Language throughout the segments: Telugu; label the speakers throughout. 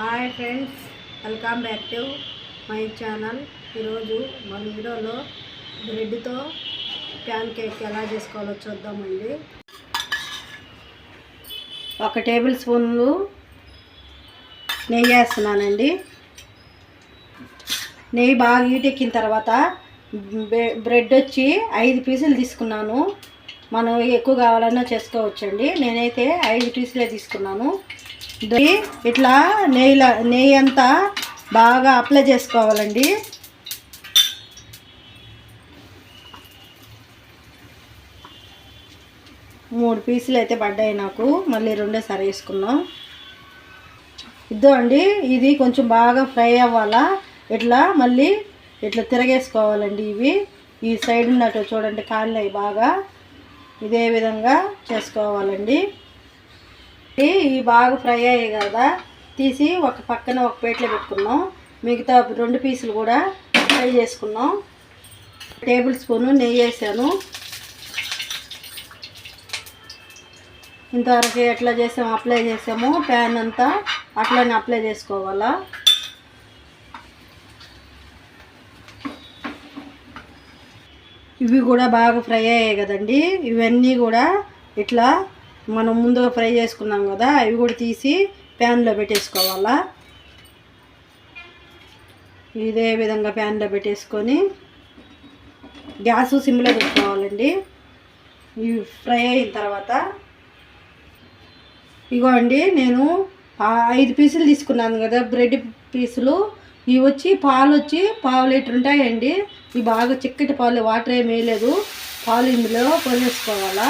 Speaker 1: Hi friends welcome back to my channel. ఈరోజు మన వీడియోలో బ్రెడ్తో ప్యాన్ కేక్ ఎలా చేసుకోవాలో చూద్దామండి. ఒక టేబుల్ స్పూన్లు నెయ్యి వేస్తున్నానండి. నెయ్యి బాగా హీటెక్కిన తర్వాత బ్రెడ్ వచ్చి ఐదు పీసులు తీసుకున్నాను. మనం ఎక్కువ కావాలన్నా చేసుకోవచ్చండి. నేనైతే ఐదు పీసులే తీసుకున్నాను. ఇట్లా నెయ్యిల నెయ్యి అంతా బాగా అప్లై చేసుకోవాలండి. మూడు పీసులు అయితే పడ్డాయి నాకు. మళ్ళీ రెండోసారి వేసుకున్నాం. ఇద్దో అండి ఇది కొంచెం బాగా ఫ్రై అవ్వాలా? ఇట్లా మళ్ళీ ఇట్లా తిరగేసుకోవాలండి ఇవి. ఈ సైడ్ ఉన్నట్టు చూడండి కాళ్ళు బాగా. ఇదే విధంగా చేసుకోవాలండి. ఇవి బాగా ఫ్రై అయ్యాయి కదా తీసి ఒక పక్కన ఒక ప్లేట్లో పెట్టుకున్నాం. మిగతా రెండు పీసులు కూడా ఫ్రై చేసుకున్నాం. టేబుల్ స్పూను నెయ్యి వేసాను. ఇంతవరకు ఎట్లా చేసాము అప్లై చేసాము ప్యాన్ అంతా అట్లనే అప్లై చేసుకోవాలా. ఇవి కూడా బాగా ఫ్రై అయ్యాయి కదండి. ఇవన్నీ కూడా ఇట్లా మనం ముందుగా ఫ్రై చేసుకున్నాం కదా అవి కూడా తీసి ప్యాన్లో పెట్టేసుకోవాలా? ఇదే విధంగా ప్యాన్లో పెట్టేసుకొని గ్యాస్ సిమ్లో పెట్టుకోవాలండి. ఇవి ఫ్రై అయిన తర్వాత ఇగో అండి నేను ఐదు పీసులు తీసుకున్నాను కదా బ్రెడ్ పీసులు. ఇవి వచ్చి పాలు వచ్చి పావు లీటర్ ఉంటాయండి. ఇవి బాగా చిక్కటి పాలు వాటర్ ఏమి వేయలేదు. పాలు ఇందులో పోసేసుకోవాలా?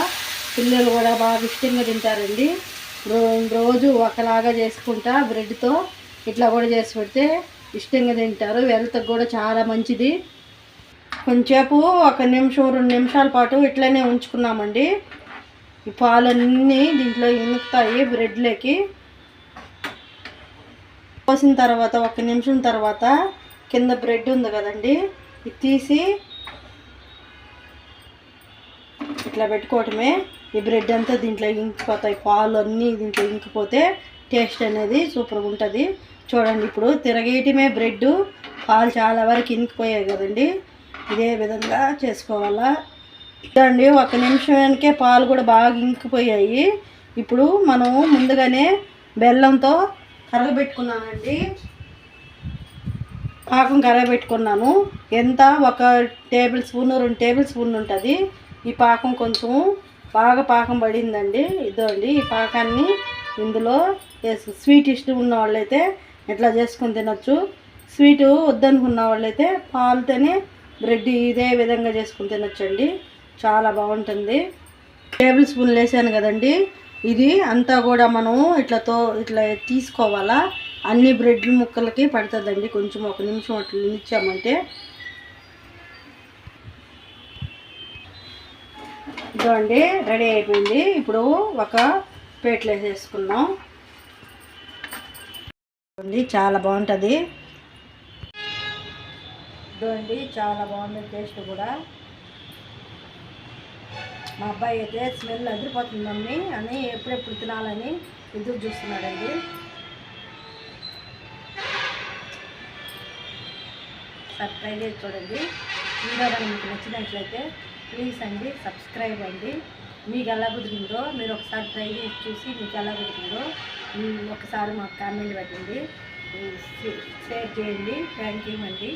Speaker 1: పిల్లలు కూడా బాగా ఇష్టంగా తింటారండి. రోజు ఒకలాగా చేసుకుంటా బ్రెడ్తో ఇట్లా కూడా చేసి పెడితే ఇష్టంగా తింటారు. హెల్త్కి కూడా చాలా మంచిది. కొంచెంసేపు ఒక నిమిషం రెండు నిమిషాల పాటు ఇట్లనే ఉంచుకున్నామండి. ఈ పాలన్నీ దీంట్లో ఇనుకుతాయి బ్రెడ్లోకి. పోసిన తర్వాత ఒక నిమిషం తర్వాత కింద బ్రెడ్ ఉంది కదండి ఇది తీసి ఇట్లా పెట్టుకోవటమే. ఈ బ్రెడ్ అంతా దీంట్లో ఇంకిపోతాయి. పాలు అన్నీ దీంట్లో ఇంకిపోతే టేస్ట్ అనేది సూపర్గా ఉంటుంది. చూడండి ఇప్పుడు తిరగేయటమే బ్రెడ్ పాలు చాలా వరకు ఇంకిపోయాయి కదండి. ఇదే విధంగా చేసుకోవాలా. చూడండి ఒక నిమిషానికే పాలు కూడా బాగా ఇంకిపోయాయి. ఇప్పుడు మనం ముందుగానే బెల్లంతో కరగబెట్టుకున్నానండి. పాకం కరగబెట్టుకున్నాను. ఎంత? ఒక టేబుల్ స్పూన్ రెండు టేబుల్ స్పూన్ ఉంటుంది. ఈ పాకం కొంచెం బాగా పాకం పడిందండి. ఇదండి ఈ పాకాన్ని ఇందులో వేసు స్వీట్ ఇష్టం ఉన్న వాళ్ళైతే ఇట్లా చేసుకొని తినొచ్చు. స్వీటు వద్దనుకున్న వాళ్ళైతే పాలుతోనే బ్రెడ్ ఇదే విధంగా చేసుకొని తినొచ్చండి. చాలా బాగుంటుంది. టేబుల్ స్పూన్లు వేసాను కదండి. ఇది అంతా కూడా మనం ఇట్లా తో ఇట్లా తీసుకోవాలా? అన్ని బ్రెడ్ ముక్కలకి పడుతుందండి. కొంచెం ఒక నిమిషం అట్లా నిచ్చామంటే ఇదండి రెడీ అయిపోయింది. ఇప్పుడు ఒక ప్లేట్లో వేసేసుకున్నాం చాలా బాగుంటుంది. ఇదండి చాలా బాగుంది టేస్ట్ కూడా. మా అబ్బాయి అయితే స్మెల్ అదిరిపోతుందండి అని ఎప్పుడెప్పుడు తినాలని ఎదురు చూస్తున్నాడండి. సార్ ట్రై చేసి చూడండి ఇంకా మీకు నచ్చినట్లయితే ప్లీజ్ అండి సబ్స్క్రైబ్ అండి. మీకు ఎలా కుదిరిందో మీరు ఒకసారి ట్రై చేసి చూసి మీకు ఎలా కుదిరిందో ఒకసారి మాకు కామెంట్ పెట్టండి. షేర్ చేయండి. థ్యాంక్ యూ అండి.